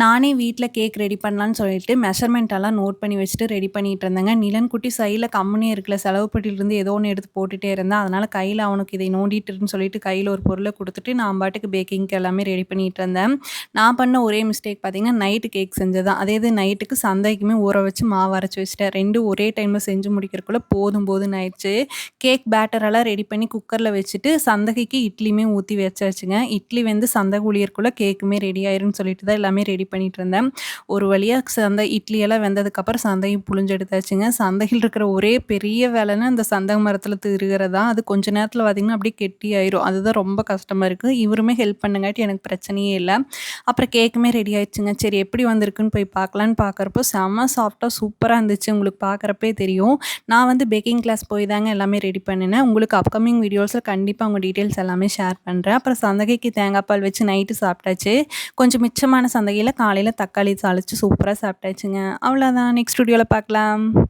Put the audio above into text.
நானே வீட்டில் cake ready பண்ணலான்னு சொல்லிட்டு மெஷர்மெண்ட் எல்லாம் நோட் பண்ணி வச்சுட்டு ரெடி பண்ணிட்டு இருந்தேங்க. நிலன்குட்டி சைடில் கம்முனே இருக்கல செலவுப்படியிலேருந்து ஏதோ ஒன்று எடுத்து போட்டுகிட்டே இருந்தேன். அதனால் கையில் அவனுக்கு இதை நோண்டிட்டுன்னு சொல்லிட்டு கையில் ஒரு பொருளை கொடுத்துட்டு நான் பாட்டுக்கு பேக்கிங்க்கு எல்லாமே ரெடி பண்ணிட்டு இருந்தேன். நான் பண்ண ஒரே மிஸ்டேக் பார்த்தீங்கன்னா நைட்டு கேக் செஞ்சதான் அதே இது நைட்டுக்கு சந்தைக்குமே ஊற வச்சு மாவு அரைச்சி வச்சுட்டேன். ரெண்டு ஒரே டைமில் செஞ்சு முடிக்கிறதுக்குள்ளே போதும் போதும்னு ஆயிடுச்சு. கேக் பேட்டரெல்லாம் ரெடி பண்ணி குக்கரில் வச்சுட்டு சந்தகைக்கு இட்லியுமே ஊற்றி வச்சாச்சுங்க. இட்லி வந்து சந்தை கேக்குமே ரெடி ஆயிரும்னு சொல்லிட்டு தான் எல்லாமே ரெடி பண்ணிட்டு இருந்தேன். ஒரு வழியாக சந்தை இட்லியெல்லாம் வெந்ததுக்கப்புறம் சந்தையும் புழிஞ்சு எடுத்தாச்சுங்க சந்தையில் இருக்கிற ஒரே பெரிய வேலைன்னா அந்த சந்தை மரத்தில் திருகிறதா? அது கொஞ்ச நேரத்தில் பார்த்திங்கன்னா அப்படியே கெட்டி ஆயிரும் அதுதான் ரொம்ப கஷ்டமாக இருக்குது இவருமே ஹெல்ப் பண்ணுங்காட்டி எனக்கு பிரச்சனையே இல்லை. அப்புறம் கேக்குமே ரெடி ஆயிடுச்சுங்க. சரி எப்படி வந்திருக்குன்னு போய் பார்க்கலான்னு பார்க்குறப்போ செம்ம சாஃப்டாக சூப்பராக இருந்துச்சு. உங்களுக்கு பார்க்குறப்பே தெரியும். நான் வந்து பேக்கிங் கிளாஸ் போய் தாங்க எல்லாமே ரெடி பண்ணினேன். உங்களுக்கு அப்கமிங் வீடியோஸில் கண்டிப்பாக உங்கள் டீட்டெயில்ஸ் எல்லாமே ஷேர் பண்ணுறேன் அப்புறம் சந்தகைக்கு தேங்காய் பால் வச்சு நைட்டு சாப்பிட்டாச்சு. கொஞ்சம் மிச்சமான சந்தகையில் காலையில் தக்காளி தாளித்து சூப்பராக சாப்பிட்டாச்சுங்க. அவ்வளோதான் நெக்ஸ்ட் வீடியோவில் பார்க்கலாம்.